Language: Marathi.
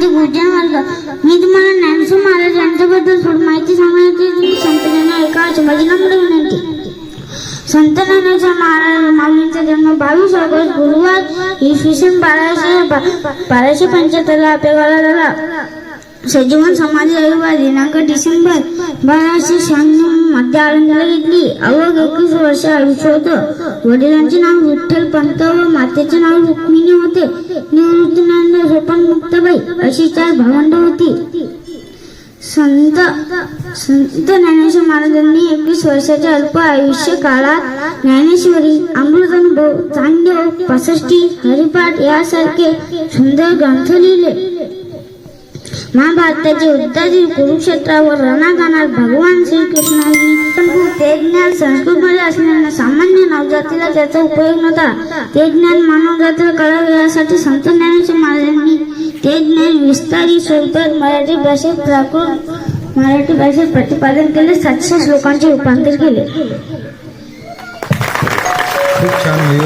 माझे गुरुजन वर्ग मी तुम्हाला ज्ञानसू महाराज यांच्याबद्दल थोडी माहिती सांगण्याची तुम्ही संत ज्ञान ऐकायची माझी नम्र विनंती संत ज्ञानेश्वर महाराज माऊलींचा जन्म बावीस ऑगस्ट गुरुवार इसवी सन बाराशे बाराशे पंच्याहत्तरला आपल्याला झाला. सजीवन समाज रविवार दिनांक डिसेंबर बाराशे शहाण्णवमध्ये आळंदीला घेतली. अवघ एकवीस वर्ष आयुष्य होतं. वडिलांचे नाव विठ्ठल पंत व मातेचे नाव रुक्मिणी होते. अशी चार भावंड होती. संत संत ज्ञानेश्वर महाराजांनी एकवीस वर्षाच्या अल्प आयुष्य काळात ज्ञानेश्वरी अमृतानुभव चांगदेव पासष्टी हरिपाठ यासारखे सुंदर ग्रंथ लिहिले. महाभारताचे युद्धातील कुरुक्षेत्रावर रणा गाणार भगवान श्रीकृष्णांनी परंतु ते ज्ञान संस्कृतमध्ये असल्याने सामान्य नवजातीला त्याचा उपयोग नव्हता. ते ज्ञान मानवजातीला कळावे यासाठी संत ज्ञानेश्वर महाराजांनी ते ज्ञान विस्तारी स्वरूपात मराठी भाषेत प्राकृत मराठी भाषेत प्रतिपादन केले सातशे श्लोकांचे रूपांतर केले. खूप छान आहे